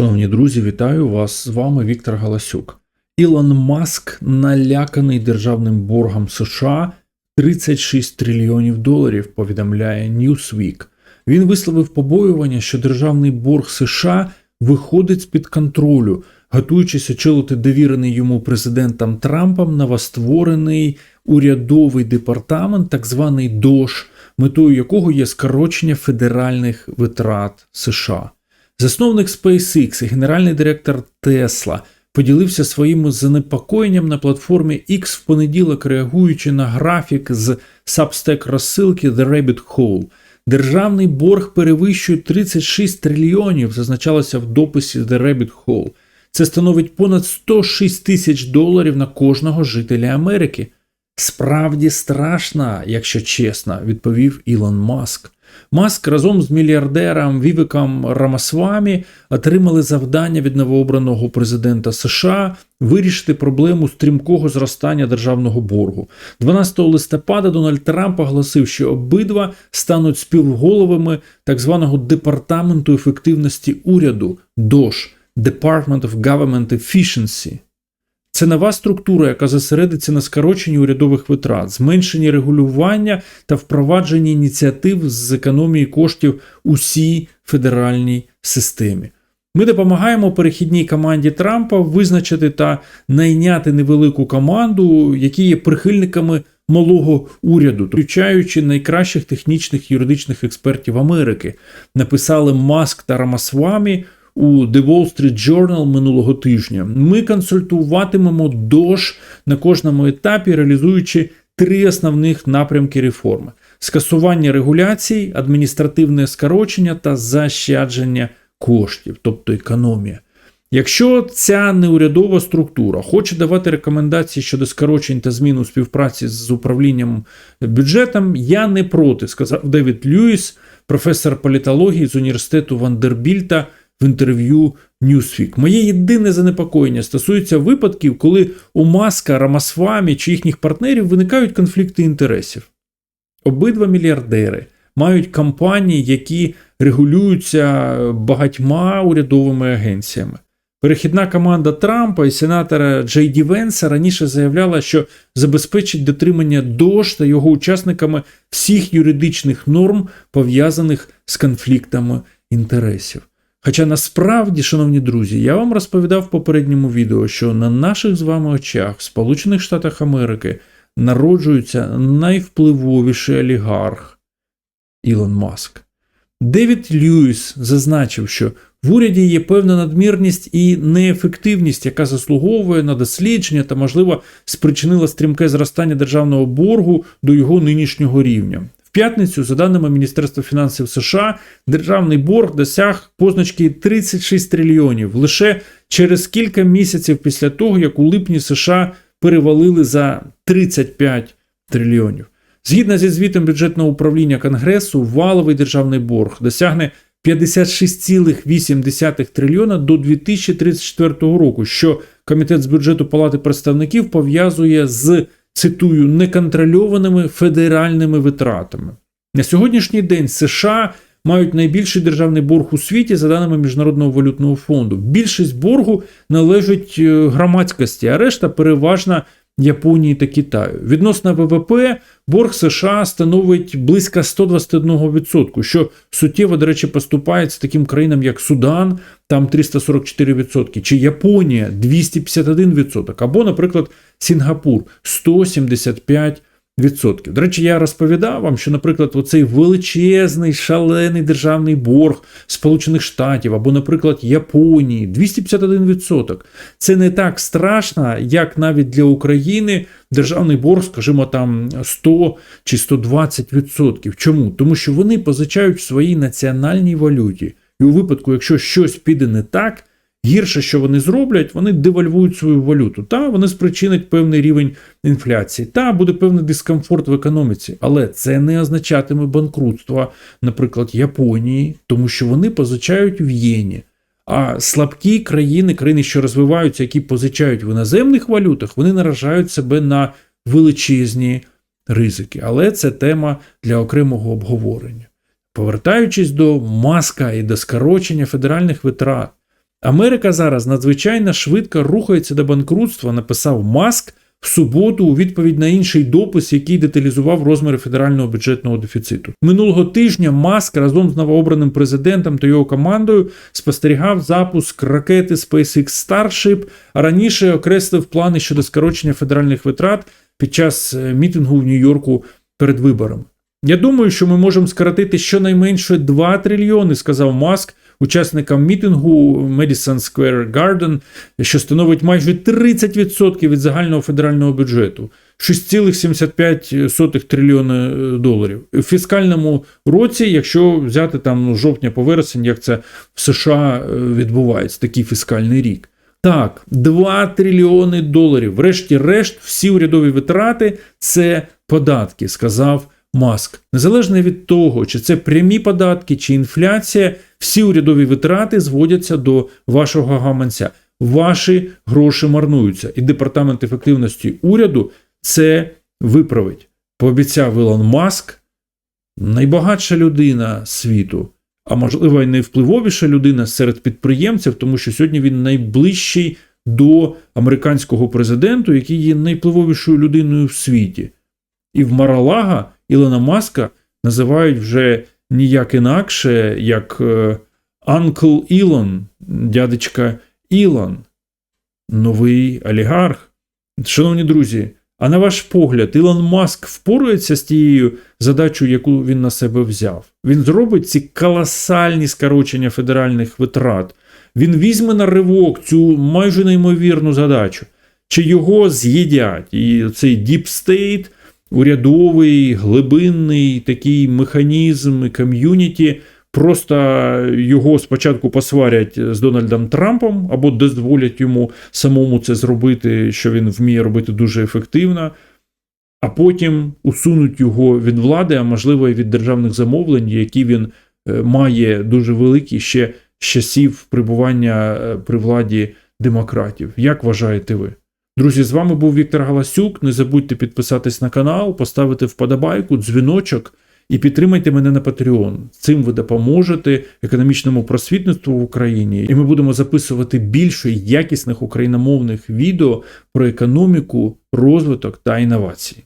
Шановні друзі, вітаю вас! З вами Віктор Галасюк. Ілон Маск наляканий державним боргом США 36 трильйонів доларів, повідомляє Newsweek. Він висловив побоювання, що державний борг США виходить з-під контролю, готуючись очолити довірений йому президентом Трампом новостворений урядовий департамент, так званий ДОЖ, метою якого є скорочення федеральних витрат США. Засновник SpaceX і генеральний директор Tesla поділився своїм занепокоєнням на платформі X в понеділок, реагуючи на графік з Substack розсилки The Rabbit Hole. Державний борг перевищує 36 трильйонів, зазначалося в дописі The Rabbit Hole. Це становить понад 106 тисяч доларів на кожного жителя Америки. Справді страшна, якщо чесно, відповів Ілон Маск. Маск разом з мільярдером Вівиком Рамасвамі отримали завдання від новообраного президента США вирішити проблему стрімкого зростання державного боргу. 12 листопада Дональд Трамп оголосив, що обидва стануть співголовами так званого департаменту ефективності уряду ДОЖ Department of Government Efficiency. Це нова структура, яка зосередиться на скороченні урядових витрат, зменшенні регулювання та впровадженні ініціатив з економії коштів усій федеральній системі. Ми допомагаємо перехідній команді Трампа визначити та найняти невелику команду, які є прихильниками малого уряду, включаючи найкращих технічних юридичних експертів Америки, написали Маск та Рамасвамі у The Wall Street Journal минулого тижня. Ми консультуватимемо ДОЖ на кожному етапі, реалізуючи три основних напрямки реформи: скасування регуляцій, адміністративне скорочення та защадження коштів, тобто економія. Якщо ця неурядова структура хоче давати рекомендації щодо скорочень та змін у співпраці з управлінням бюджетом, я не проти, сказав Девід Льюіс, професор політології з університету Вандербільта в інтерв'ю Newsweek. Моє єдине занепокоєння стосується випадків, коли у Маска, Рамасвамі чи їхніх партнерів виникають конфлікти інтересів. Обидва мільярдери мають компанії, які регулюються багатьма урядовими агенціями. Перехідна команда Трампа і сенатора Джей Ді Венса раніше заявляла, що забезпечить дотримання ДОЖ та його учасниками всіх юридичних норм, пов'язаних з конфліктами інтересів. Хоча насправді, шановні друзі, я вам розповідав в попередньому відео, що на наших з вами очах в Сполучених Штатах Америки народжується найвпливовіший олігарх Ілон Маск. Девід Льюіс зазначив, що в уряді є певна надмірність і неефективність, яка заслуговує на дослідження та, можливо, спричинила стрімке зростання державного боргу до його нинішнього рівня. П'ятницю, за даними Міністерства фінансів США, державний борг досяг позначки 36 трильйонів лише через кілька місяців після того, як у липні США перевалили за 35 трильйонів. Згідно зі звітом бюджетного управління Конгресу, валовий державний борг досягне 56,8 трильйона до 2034 року, що комітет з бюджету Палати представників пов'язує з цитую неконтрольованими федеральними витратами. На сьогоднішній день США мають найбільший державний борг у світі, за даними Міжнародного валютного фонду. Більшість боргу належить е, громадськості, а решта переважна Японії та Китаю. Відносно ВВП борг США становить близько 121%, що суттєво, до речі, поступається таким країнам, як Судан, там 344%, чи Японія 251%, або, наприклад, Сінгапур 175%. Відсотків. До речі, я розповідав вам, що, наприклад, оцей величезний шалений державний борг Сполучених Штатів або, наприклад, Японії 251%. Це не так страшно, як навіть для України державний борг, скажімо, там 100 чи 120%. Чому? Тому що вони позичають в своїй національній валюті. І у випадку, якщо щось піде не так, Гірше, що вони зроблять, вони девальвують свою валюту. Та вони спричинять певний рівень інфляції, та буде певний дискомфорт в економіці, але це не означатиме банкрутства, наприклад, Японії, тому що вони позичають в єні. А слабкі країни, країни, що розвиваються, які позичають в іноземних валютах, вони наражають себе на величезні ризики. Але це тема для окремого обговорення. Повертаючись до маска і до скорочення федеральних витрат. Америка зараз надзвичайно швидко рухається до банкрутства, написав Маск в суботу у відповідь на інший допис, який деталізував розміри федерального бюджетного дефіциту. Минулого тижня Маск разом з новообраним президентом та його командою спостерігав запуск ракети SpaceX Starship, а раніше окреслив плани щодо скорочення федеральних витрат під час е, мітингу в Нью-Йорку перед виборами. Я думаю, що ми можемо скоротити щонайменше 2 трильйони, сказав Маск учасникам мітингу Madison Square Garden, що становить майже 30% від загального федерального бюджету. 6,75 трильйона е, доларів. У фіскальному році, якщо взяти там ну, жовтня по вересень, як це в США е, відбувається, такий фіскальний рік. Так, 2 трильйони доларів. Врешті-решт, всі урядові витрати це податки, сказав Маск. Незалежно від того, чи це прямі податки, чи інфляція, всі урядові витрати зводяться до вашого гаманця. Ваші гроші марнуються, і департамент ефективності уряду це виправить. Пообіцяв Ілон Маск, найбагатша людина світу, а можливо, й найвпливовіша людина серед підприємців, тому що сьогодні він найближчий до американського президенту, який є найвпливовішою людиною в світі. І в Маралага Ілона Маска називають вже ніяк інакше, як Анкл Ілон, дядечка Ілон, новий олігарх. Шановні друзі, а на ваш погляд, Ілон Маск впорається з тією задачею, яку він на себе взяв. Він зробить ці колосальні скорочення федеральних витрат. Він візьме на ривок цю майже неймовірну задачу. Чи його з'їдять? І цей State, урядовий, глибинний такий механізм ком'юніті. Просто його спочатку посварять з Дональдом Трампом або дозволять йому самому це зробити, що він вміє робити дуже ефективно, а потім усунуть його від влади, а можливо і від державних замовлень, які він має дуже великі ще з часів прибування при владі демократів. Як вважаєте ви? Друзі, з вами був Віктор Галасюк. Не забудьте підписатись на канал, поставити вподобайку, дзвіночок і підтримайте мене на Patreon. Цим ви допоможете економічному просвітництву в Україні, і ми будемо записувати більше якісних україномовних відео про економіку, розвиток та інновації.